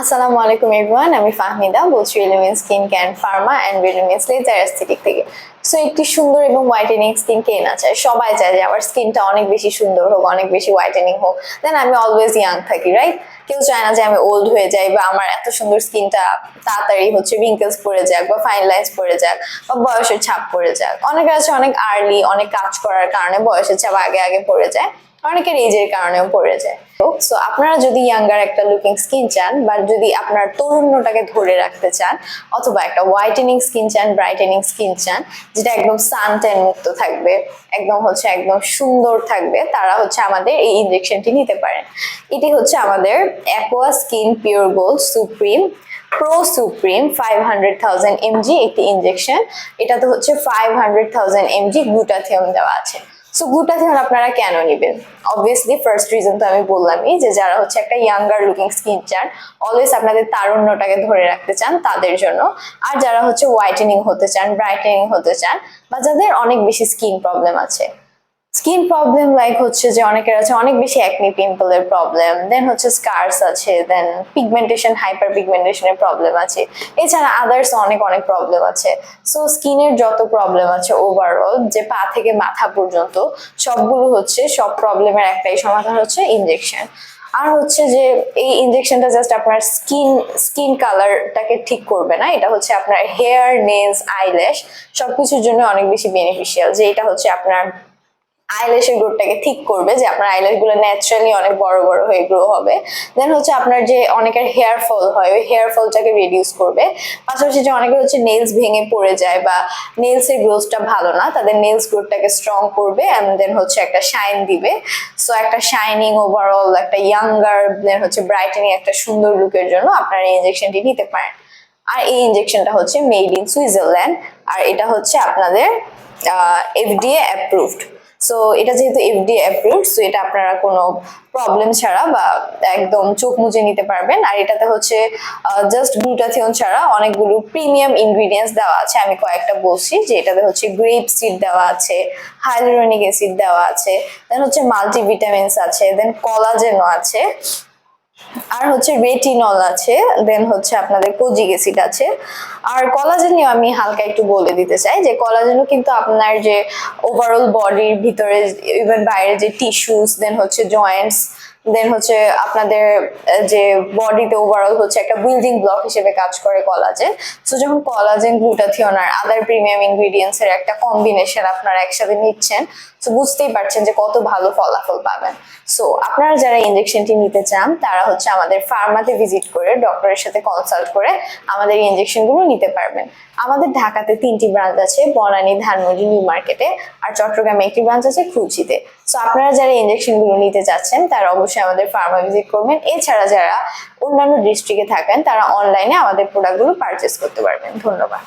আসসালামু আলাইকুম এভরিওয়ান আমি ফাহমিদা, বলছি Elemen skin can pharma and vitamin laser aesthetic থেকে। সো একটি সুন্দর এবং হোয়াইটেনিং স্কিন কে না চায়, সবাই চায় যে আমার স্কিনটা অনেক বেশি সুন্দর হোক, অনেক বেশি হোয়াইটেনিং হোক। দেন আমি অলওয়েজ ইয়াং থাকি রাইট কেউ চায় না যে আমি ওল্ড হয়ে যাই বা আমার এত সুন্দর স্কিনটা তাড়াতাড়ি হচ্ছে রিঙ্কেলস পড়ে যাক বা ফাইন লাইন্স পড়ে যাক বা বয়সের ছাপ পড়ে যাক। অনেকের আছে অনেক আর্লি অনেক কাজ করার কারণে বয়সের ছাপ আগে আগে পড়ে যায়। অনেকের এজের কারণেও পড়ে যায়। সো আপনারা যদি ইয়াঙ্গার একটা লুকিং স্কিন চান বা যদি আপনার তরুণ্যটাকে ধরে রাখতে চান অথবা একটা হোয়াইটেনিং স্কিন চান ব্রাইটেনিং স্কিন চান, যেটা একদম সান ট্যান মুক্ত থাকবে, একদম হচ্ছে একদম সুন্দর থাকবে, তারা হচ্ছে আমাদের এই ইনজেকশনটি নিতে পারেন। এটি হচ্ছে আমাদের aqua skin pure gold supreme pro supreme five hundred thousand MG একটি ইনজেকশন এটাতে হচ্ছে five hundred thousand MG glutathione দেওয়া আছে। সো গ্লুটাথিয়ন আপনারা কেন নেবেন? অবভিয়াসলি ফার্স্ট রিজন তো আমি বললামই যে যারা হচ্ছে একটা ইয়াঙ্গার লুকিং স্কিন চান অলওয়েজ আপনাদের তারুণ্যটাকে ধরে রাখতে চান তাদের জন্য। আর যারা হচ্ছে হোয়াইটেনিং হতে চান ব্রাইটেনিং হতে চান, বা যাদের অনেক বেশি স্কিন প্রবলেম আছে। স্কিন প্রবলেম লাইক হচ্ছে যে অনেকের আছে, অনেক বেশি অ্যাকনি পিম্পলের প্রবলেম দেন হচ্ছে স্কার্স আছে দেন পিগমেন্টেশন হাইপার পিগমেন্টেশনের প্রবলেম আছে। এছাড়া আদার্স অনেক অনেক প্রবলেম আছে। সো স্কিনের যত প্রবলেম আছে ওভারঅল যে পা থেকে মাথা পর্যন্ত, সবগুলো হচ্ছে, সব প্রবলেমের একটাই সমাধান হচ্ছে ইনজেকশন আর হচ্ছে যে এই ইনজেকশনটা জাস্ট আপনার স্কিন স্কিন কালারটাকে ঠিক করবে না, এটা হচ্ছে আপনার হেয়ার নেলস আইল্যাশ সবকিছুর জন্য অনেক বেশি বেনিফিশিয়াল যে এটা হচ্ছে আপনার আইল্যাশের গ্রোথটাকে ঠিক করবে যে আপনার আইল্যাশগুলো ন্যাচারালি অনেক বড় বড় হয়ে গ্রো হবে। দেন হচ্ছে আপনার যে অনেকের হেয়ার ফল হয়, ওই হেয়ার ফলটাকে রিডিউস করবে। পাশাপাশি যে অনেকের হচ্ছে নেলস ভেঙে পড়ে যায় বা নেলস এর গ্রোথটা ভালো না, তাদের নেলস গ্রোথটাকে স্ট্রং করবে অ্যান্ড দেন হচ্ছে একটা শাইন দিবে। সো একটা শাইনিং ওভারঅল একটা ইয়াঙ্গার দেন হচ্ছে ব্রাইটেনিং একটা সুন্দর লুকের জন্য আপনারা এই ইনজেকশনটি নিতে পারেন। আর এই ইনজেকশনটা হচ্ছে মেড ইন সুইজারল্যান্ড আর এটা হচ্ছে আপনাদের এফডিএ অ্যাপ্রুভড সো এটা যেহেতু এফডি অ্যাপ্রুভ সো এটা আপনারা কোনো প্রবলেম ছাড়া বা একদম চোখ মুজে নিতে পারবেন। আর এটাতে হচ্ছে জাস্ট গ্লুটাথিয়ন ছাড়া অনেকগুলো প্রিমিয়াম ইনগ্রিডিয়েন্টস দেওয়া আছে। আমি কয়েকটা বলছি, যে এটাতে হচ্ছে গ্রেপ সিড দেওয়া আছে হাইলোরনিক অ্যাসিড দেওয়া আছে দেন হচ্ছে মাল্টিভিটামিনস আছে দেন কলাজেনও আছে। আর হচ্ছে রেটিনল আছে দেন হচ্ছে আপনাদের কোজিক অ্যাসিড আছে। আর কলাজেন নিয়ে আমি হালকা একটু বলে দিতে চাই যে কলাজেনও কিন্তু আপনার যে ওভারঅল বডির ভিতরে ইভেন বাইরে যে টিস্যুস দেন হচ্ছে জয়েন্টস দেন হচ্ছে আপনাদের যে বডিতে ওভারঅল হচ্ছে একটা বিল্ডিং ব্লক হিসেবে কাজ করে কলাজেন সো যখন কলাজেন গ্লুটাথিয়ন আর আদার প্রিমিয়াম ইনগ্রিডিয়েন্টস এর একটা কম্বিনেশন আপনারা একসাথে নিচ্ছেন, তো বুঝতেই পারছেন যে কত ভালো ফলাফল পাবেন। সো আপনারা যারা ইনজেকশনটি নিতে চান, তারা হচ্ছে আমাদের ফার্মাতে ভিজিট করে ডক্টরের সাথে কনসাল্ট করে আমাদের ইনজেকশনগুলো নিতে পারবেন। আমাদের ঢাকাতে তিনটি ব্রাঞ্চ আছে, বনানী, ধানমন্ডি, নিউ মার্কেটে। আর চট্টগ্রামে একটি ব্রাঞ্চ আছে খুলচিতে সো আপনারা যারা ইনজেকশনগুলো নিতে যাচ্ছেন, তারা অবশ্যই আমাদের ফার্মা ভিজিট করবেন। এছাড়া যারা অন্যান্য ডিস্ট্রিক্টে থাকেন, তারা অনলাইনে আমাদের প্রোডাক্টগুলো পারচেস করতে পারবেন। ধন্যবাদ।